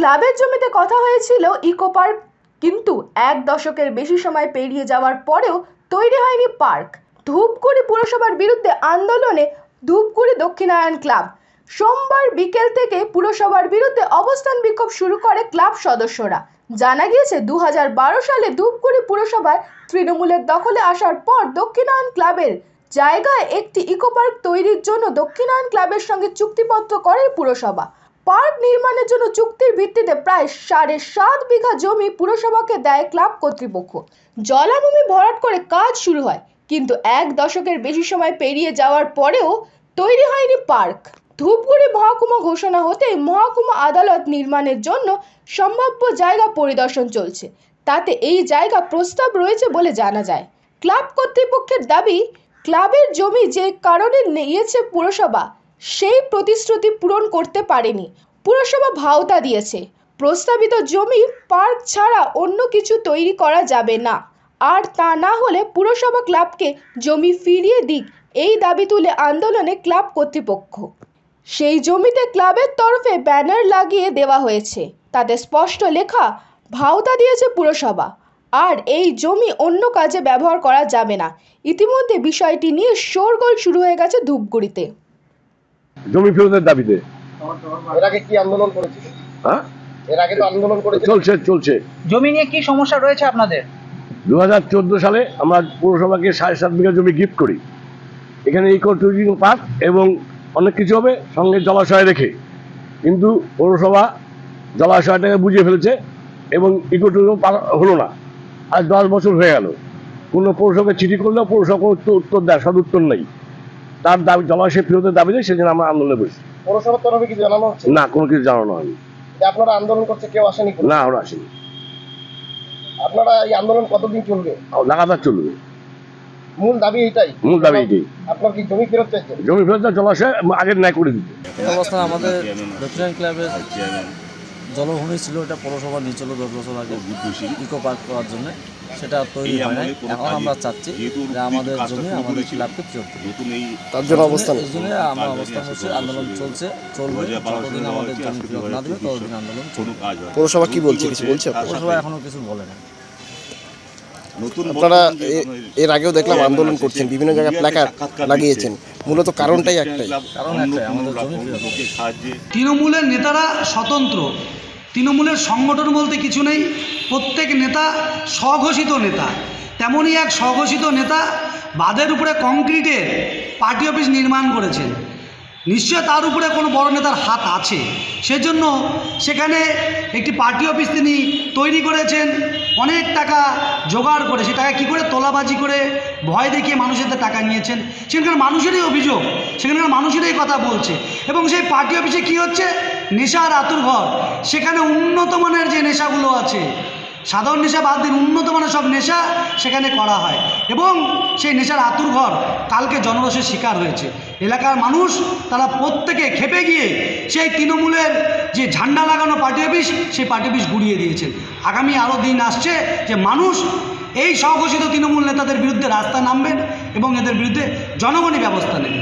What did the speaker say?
ক্লাবের জমিতে কথা হয়েছিল, ইকো পার্ক কিন্তু এক দশকের বেশি সময় পেরিয়ে যাওয়ার পরেও তৈরি হয়নি পার্ক। ধূপগুড়ি পুরসভার বিরুদ্ধে আন্দোলনে ধূপগুড়ি দক্ষিণায়ন ক্লাব। সোমবার বিকেল থেকে পুরসভার বিরুদ্ধে অবস্থান বিক্ষোভ শুরু করে ক্লাব সদস্যরা। জানা গিয়েছে দু হাজার বারো সালে ধূপগুড়ি পুরসভায় তৃণমূলের দখলে আসার পর দক্ষিণায়ন ক্লাবের জায়গায় একটি ইকো পার্ক তৈরির জন্য দক্ষিণায়ন ক্লাবের সঙ্গে চুক্তিপত্র করে পুরসভা। পার্ক নির্মাণের জন্য চুক্তির ভিত্তিতে প্রায় সাড়ে সাত বিঘা জমি পুরসভাকে দেয় ক্লাব কর্তৃপক্ষ। জলাভূমি ভরাট করে কাজ শুরু হয়, কিন্তু এক দশকের বেশি সময় পেরিয়ে যাওয়ার পরেও তৈরি হয়নি পার্ক। ধূপগুড়ি মহকুমা ঘোষণা হতেই মহকুমা আদালত নির্মাণের জন্য সম্ভাব্য জায়গা পরিদর্শন চলছে। তাতে এই জায়গা প্রস্তাব রয়েছে বলে জানা যায়। ক্লাব কর্তৃপক্ষের দাবি, ক্লাবের জমি যে কারণে নিয়েছে পুরসভা সেই প্রতিশ্রুতি পূরণ করতে পারেনি। পুরসভা ভাওতা দিয়েছে। প্রস্তাবিত জমি পার্ক ছাড়া অন্য কিছু তৈরি করা যাবে না। আর তা না হলে পুরসভা ক্লাবকে জমি ফিরিয়ে দিক এই দাবি তুলে আন্দোলনে ক্লাব কর্তৃপক্ষ। সেই জমিতে ক্লাবের তরফে ব্যানার লাগিয়ে দেওয়া হয়েছে। তাতে স্পষ্ট লেখা, ভাওতা দিয়েছে পুরসভা। আর এই জমি অন্য কাজে ব্যবহার করা যাবে না। ইতিমধ্যে বিষয়টি নিয়ে শোরগোল শুরু হয়ে গেছে ধূপগুড়িতে। জমি ফেরতের দাবিতে। এর আগে কি আন্দোলন করেছিল? হ্যাঁ? এর আগে তো আন্দোলন করেছিল। চলছে চলছে। জমি নিয়ে কি সমস্যা রয়েছে আপনাদের? দু হাজার চোদ্দ সালে আমরা পৌরসভাকে সাড়ে সাত বিঘা জমি গিফট করি। এখানে ইকো ট্যুরিজম পার্ক এবং অনেক কিছু হবে সঙ্গে জলাশয় রেখে। কিন্তু পৌরসভা জলাশয়টাকে বুঝিয়ে ফেলেছে এবং ইকো ট্যুরিজম পার্ক হলো না। আজ দশ বছর হয়ে গেল। কোনো পৌরসভাকে চিঠি করলেও পৌরসভা উত্তর দেয় সদ উত্তর নেই। তার দাবি জলাশয় ফেরতের দাবিতে সেজন্য আমরা আন্দোলনে বসি পৌরসভার তরফে কিছু জানানো হচ্ছে? না কোনো কিছু জানানো হয়নি। আপনারা আন্দোলন করছে কেউ আসেনি না ওরা আসেনি। আপনারা এই আন্দোলন কতদিন চলবে? লাগাতার চলবে। মূল দাবি এটাই মূল দাবি এটাই আপনার কি জমি ফেরত চাইছেন? জমি ফেরত জলাশয় আগের ন্যায় করে দিতে। এই অবস্থায় আমাদের দক্ষিণ ক্লাবের জলভূমি ছিল এটা পৌরসভা নিয়ে ছিল দশ বছর আগে ইকো পার্ক করার জন্য। সেটা তৈরি হয় নাই। এখন আমরা চাচ্ছি যে আমাদের জমি আমাদের ক্লাবকে ফেরত তার জন্য অবস্থান। এই জন্য আমরা অবস্থান করছি আন্দোলন চলছে চলবে। যতদিন আমাদের জমি ফেরত না দেবে ততদিন আন্দোলন চলবে। পৌরসভা কি বলছে কিছু বলছে? পৌরসভা এখনও কিছু বলে না। আপনারা এ- এর আগেও দেখলাম আন্দোলন করছেন বিভিন্ন জায়গায় প্ল্যাকার্ড লাগিয়েছেন। মূলত কারণটাই একটাই। কারণ আমাদের। তৃণমূলের নেতারা স্বতন্ত্র। তৃণমূলের সংগঠন বলতে কিছু নেই। প্রত্যেক নেতা স্বঘোষিত নেতা। তেমনই এক স্বঘোষিত নেতা বাদের উপরে কংক্রিটের পার্টি অফিস নির্মাণ করেছেন। নিশ্চয় তার উপরে কোনো বড় নেতার হাত আছে। সেজন্য সেখানে একটি পার্টি অফিস তিনি তৈরি করেছেন। অনেক টাকা জোগাড় করে, সে টাকা কী করে? তোলাবাজি করে ভয় দেখিয়ে মানুষের টাকা নিয়েছেন। সেখানকার মানুষেরই অভিযোগ, সেখানকার মানুষেরই কথা বলছে। এবং সেই পার্টি অফিসে কি হচ্ছে? নেশার আতুর ঘর সেখানে উন্নত মানের যে নেশাগুলো আছে সাধারণ নেশা বাদ দিন উন্নত মানের সব নেশা সেখানে করা হয়। এবং সেই নেশার আতুর ঘর কালকে জনরসের শিকার হয়েছে। এলাকার মানুষ তারা প্রত্যেকে খেপে গিয়ে সেই তৃণমূলের যে ঝান্ডা লাগানো পার্টি অফিস, সেই পার্টি অফিস গুড়িয়ে দিয়েছেন আগামী আরও দিন আসছে যে মানুষ এই স্বঘোষিত তৃণমূল নেতাদের বিরুদ্ধে রাস্তা নামবেন এবং এদের বিরুদ্ধে জনগণই ব্যবস্থা নেবে